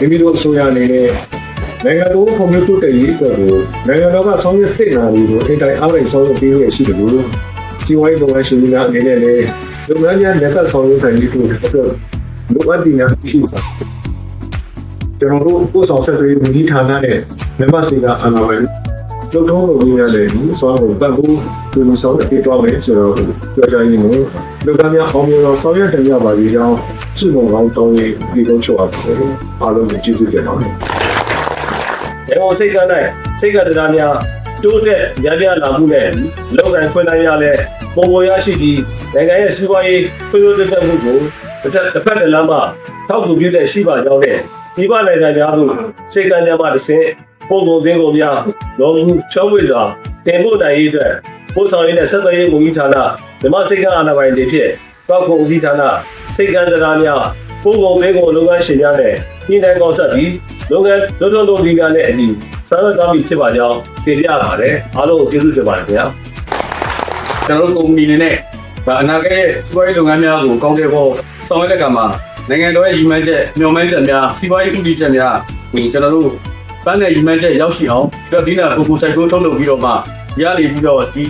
မိမိတို့အစိုးရအနေနဲ့နိုင်ငံတော်ကွန်မြူတိုတဲ့ရေးအတွက်ကိုနိုင်ငံတော်ကဆောင်ရွက်တင်တာတွေကိုအတိုင်းအားဖြင့်ဆောင်ရွက်ပေးရရှိတယ်လို့ဒီဝိုင်းလုပ်ငန်းရှင်များအနေနဲ့လည်းလုပ်ငန်းများလက်သက်ဆောင်ရွက်နိုင်ရေးတို့အတွက်လိုအပ်တဲ့များရှိပါကျွန်တော်တို့ပို့ဆောင်ဆက်သွယ်ရေးဝန်ကြီးဌာနနဲ့မြန်မာစီကအနာဝယ် လုပ်ထုံးလုပ်ရတဲ့ဒီအစောကိုပတ်ဖို့ဒီလိုဆောင်ရွက်ပေးသွားမယ်ဆိုတော့ပြောကြရင်းနဲ့လုပ်သားများအောင်မြင်အောင်ဆောင်ရွက်တင်ပြပါစီကြောင်းစုံကောင်းတောင်းရေးဒီလိုချုပ်အပ်တယ်အားလုံးကိုကျေးဇူးတင်ပါတယ်ရန်ကုန်စိတ်ကန်း၌စိတ်ကတရားများတိုးတက်ရပြလာမှုနဲ့လောက်ကန်ခွင့်နိုင်ရလဲပုံပေါ်ရရှိပြီးနိုင်ငံရဲ့စီးပွားရေးဖွံ့ဖြိုးတိုးတက်မှုကိုတစ်ဖက်တစ်ဖက်တစ်လမ်းမှာထောက်ကူပြုတဲ့ရှိပါကြောင်းနဲ့ဒီပနိုင်ငံများတို့စိတ်ကန်းများမှတစ်ဆင့် ပုံပုံသင်းကုန်များလောမှုချုံးဝေစွာတင်ပို့နိုင်ရေးအတွက်ပို့ဆောင်ရေးနဲ့ဆက်သွယ်ရေးဝန်ကြီးဌာနဓမ္မစိတ်ကန်းအာဏာပိုင်တွေဖြင့်တောက်ကုန်ဦးစီးဌာနစိတ်ကန်းတရားများပုံကုန်သင်းကုန်လုပ်ငန်းရှင်များနဲ့ညှိနှိုင်းကောက်ဆက်ပြီးလုပ်ငန်းလုံးလုံးလုံးဒီများနဲ့အညီဆောင်ရွက်သွားပြီးဖြစ်ပါကြောင်းတင်ပြပါတယ်အားလုံးကိုကျေးဇူးတင်ပါတယ်ခင်ဗျာကျွန်တော်တို့ကုမ္ပဏီအနေနဲ့ဗာအနာဂတ်ရဲ့စီးပွားရေးလုပ်ငန်းများကိုကောင်းတဲ့ဖို့ဆောင်ရွက်တဲ့ကံမှာနိုင်ငံတော်ရဲ့ရည်မှန်းချက်မျှော်မှန်းချက်များစီးပွားရေးဥပဒေချက်များဒီကျွန်တော်တို့ ပန်းတဲ့ရည်မှန်းချက်ရောက်ရှိအောင်ဒီဒီနာကိုကိုစိုက်ကိုထုတ်လုပ်ပြီးတော့မှရလိပြီးတော့ဒီ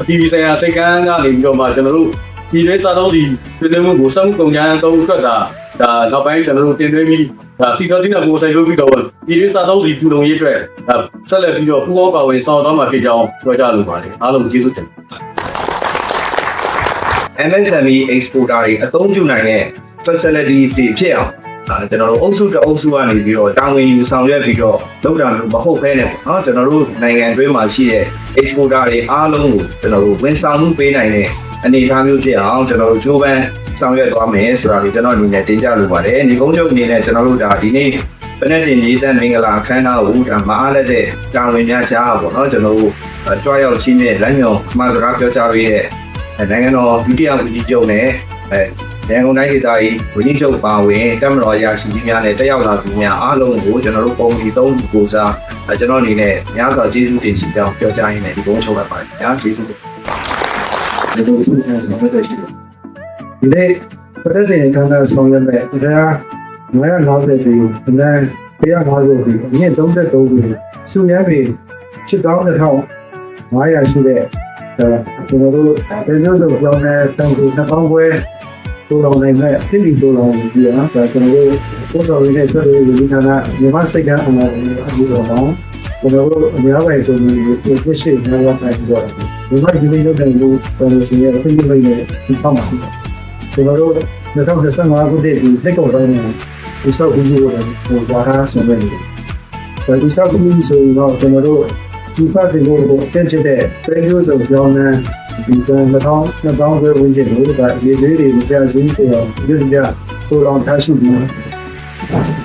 အတီးဆိုင်ရာစိတ်ကန်းကနေပြီးတော့မှကျွန်တော်တို့ဒီလေးစားတော့ဒီပြည်သူမှုကိုစောင့်ကုန်ကြမ်းသုံးအတွက်ဒါဒါနောက်ပိုင်းကျွန်တော်တို့တင်သွင်းပြီးဒါစီတော်ဒီနာကိုစိုက်လုပ်ပြီးတော့ဒီလေးစားတော့ဒီပြုလုပ်ရေးအတွက်ဒါဆက်လက်ပြီးတော့ပူးပေါင်းပါဝင်ဆောင်တော့မှာဖြစ်ကြောင်းပြောကြလိုပါတယ်အားလုံးကျေးဇူးတင်ပါတယ် MSME exporter တွေအသုံးပြုနိုင်တဲ့ facilities တွေဖြစ်အောင်အဲ ကျွန်တော်တို့အုပ်စုတစ်အုပ်စုကနေပြီးတော့တာဝန်ယူဆောင်ရွက်ပြီးတော့လုပ်တာမျိုးမဟုတ်ဘဲနဲ့ပေါ့နော်ကျွန်တော်တို့နိုင်ငံတွင်းမှာရှိတဲ့ exporter တွေအားလုံးကိုကျွန်တော်တို့ဝန်ဆောင်မှုပေးနိုင်တဲ့အနေအထားမျိုးဖြစ်အောင်ကျွန်တော်တို့ဂျိုးပန်းဆောင်ရွက်သွားမယ်ဆိုတာကိုကျွန်တော်အနေနဲ့တင်ပြလိုပါတယ်။ညီကုန်းချုပ်အနေနဲ့ကျွန်တော်တို့ဒါဒီနေ့ပနဲ့တင်ရေးတဲ့မင်္ဂလာအခမ်းအနားကိုဒါမအားလက်တဲ့တာဝန်များကြားပေါ့နော်ကျွန်တော်တို့ကြွားရောက်ချင်းနဲ့လမ်းညွန်မှာစကားပြောကြားပေးတဲ့အဲနိုင်ငံတော်ဒုတိယဝန်ကြီးချုပ်နဲ့အဲ ရန်ကုန်တိုင်းဒေသကြီးဝန်ကြီးချုပ်ပါဝင်တက်မတော်ရရှိကြီးများနဲ့တက်ရောက်လာသူများအားလုံးကိုကျွန်တော်တို့ပုံစံသုံးခုကိုစားအဲကျွန်တော်အနေနဲ့များစွာကျေးဇူးတင်ရှိကြောင်းပြောကြားရင်းနဲ့ဒီဘုန်းချုပ်လိုက်ပါတယ်။ညာကျေးဇူးတင်ဒီလိုစစ်နေဆောင်ရွက်ရှိတယ်ဒီနေ့ပြည်ထည်ကန်းဆောင်ရွက်မဲ့တရား950ပြည်အနည်း150ပြည်အမြင့်33ပြည်စုရပြီ72,500ရှိတဲ့အဲကျွန်တော်တို့ပြည်သူ့တို့ပြောင်းတဲ့တန်ခိုး2000ခွဲ တိုးလောင်နိုင်မဲ့အသစ်ဒီတိုးလောင်ပြီးတော့ဒါကျွန်တော်တို့ပို့ဆောင်ရတဲ့ဆက်တွေဒီကနေ့မြန်မာစိတ်ကအမှန်အမှုတော်တော့ကျွန်တော်တို့အများပိုင်းဆိုပြီးပြည့်ရှိနေတော့တိုင်းတော့ဒီမှာဒီလိုလုပ်တဲ့လူတော်လို့ရှိရင်အသိဉာဏ်နဲ့ဒီဆောင်ပါကျွန်တော်တို့2025ခုတည်းဒီတက်ကောတိုင်းနဲ့ဒီဆောက်ပြီးလို့ဟိုဒါဟာဆိုနေတယ်။ဒီဆောက်ပြီးဆိုတော့ကျွန်တော်တို့ဒီဖတ်စီလို့အတက်ဖြစ်တဲ့ပြည်သူ့စုံကြောင်းနဲ့ ဒီကံ2000 2000ပဲဝင်ကျင်လို့ဒါဒီလေးတွေကြာစင်းစေအောင်ဒီကြတိုးလောင်ထားရှိပြီး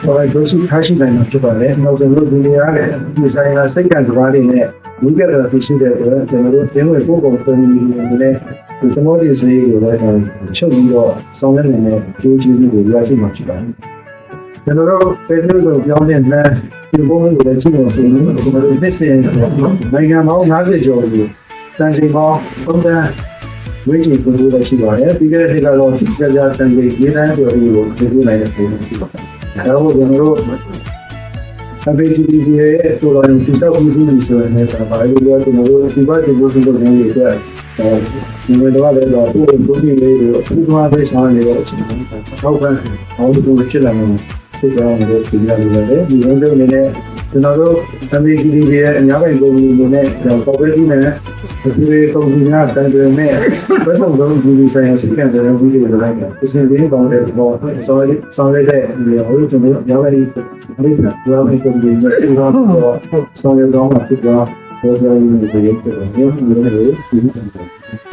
တော့ဒီစုထားရှိနိုင်မှာဖြစ်ပါတယ်။နောက်ဆုံးလို့ဒီနေရာနဲ့ဒီဆိုင်ကစိတ်ကံကြပါးတွေနဲ့ဝိကရတရှိတဲ့အတွက်ကျွန်တော်တို့တင်းဝဲပို့ကုန်ပုံစံတွေနဲ့ဒီသမောဒီစေးကိုလည်းချုပ်ပြီးတော့ဆောင်ရွက်နိုင်တဲ့ကြိုးကျေးဇူးကိုရရှိမှာဖြစ်ပါတယ်။ကျွန်တော်တို့ပြည်သူ့စုံပြောင်းတဲ့လမ်းဒီဘုံကိုလည်းကြည့်လို့ဆိုရင်ကျွန်တော်တို့နှစ်စဉ်နိုင်ငံပေါင်း50ကျော်ကို တန်ချိန်ပေါင်းပုံစံဝိကြီးကိုလည်းရှိပါတယ်ပြီးခဲ့တဲ့နှစ်ကတော့ကြာကြာတန်ချိန်ရေးတန်းကျော်ကိုဒီလိုနိုင်တဲ့ပုံစံရှိပါတယ်။ဒါတော့ကျွန်တော်တို့ ABTV ရဲ့တိုးလောင်းတိစောက်ပြီးစီးဆိုရင်လည်းပါလို့ပြောကျွန်တော်တို့ဒီဘက်ဒီဘက်ကိုလည်းရတဲ့အဲဒီလိုတော့လည်းတော့ကိုယ်ကိုယ်ကြီးလေးကိုအထူးသွားပေးဆောင်နေတော့အချိန်ထောက်ပံ့အောင်လို့ဖြစ်လာမှာဖြစ်ကြအောင်လို့ပြင်ရတယ်ဒီလိုမျိုးအနေနဲ့ ကျွန်တော်တို့ ABTV ရဲ့အများပိုင်းကုမ္ပဏီအနေနဲ့ပေါ်ပေးပြီးနေဒီလိုကုမ္ပဏီကတန်တယ်နဲ့ဘယ်ဆောင်တော့ဒီဆိုင်ရာစိတ်ကံတယ်ဗီဒီယိုတွေလိုက်တာအစဉ်လေးပေါင်းတဲ့ဘောဆောင်းလေးဆောင်းလေးတဲ့ဒီဟိုကျွန်တော်အများပိုင်းအဲ့ဒါတော့ဒီကုမ္ပဏီနဲ့တော့ဆောင်းရတော့မှာဖြစ်သွားဘောကြရင်းတွေရဲ့ပြောင်းနေတယ်ဒီလိုမ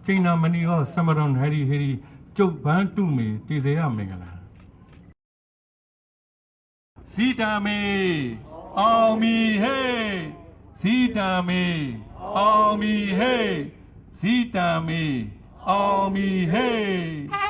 Om Hari Hari Hari Shri Mukha Bhagajan Tre Pidagan Hari Hari Mahindru Mahindru Vyachandru Narachandru Vira Bhara Jaha Shri Shara Kasetara China Mani Ho Samaron Hari Hari Chok Bantu Me Tizaya Mengala Sita Me Ami Hey Sita Me Ami Hey Sita Me Ami Hey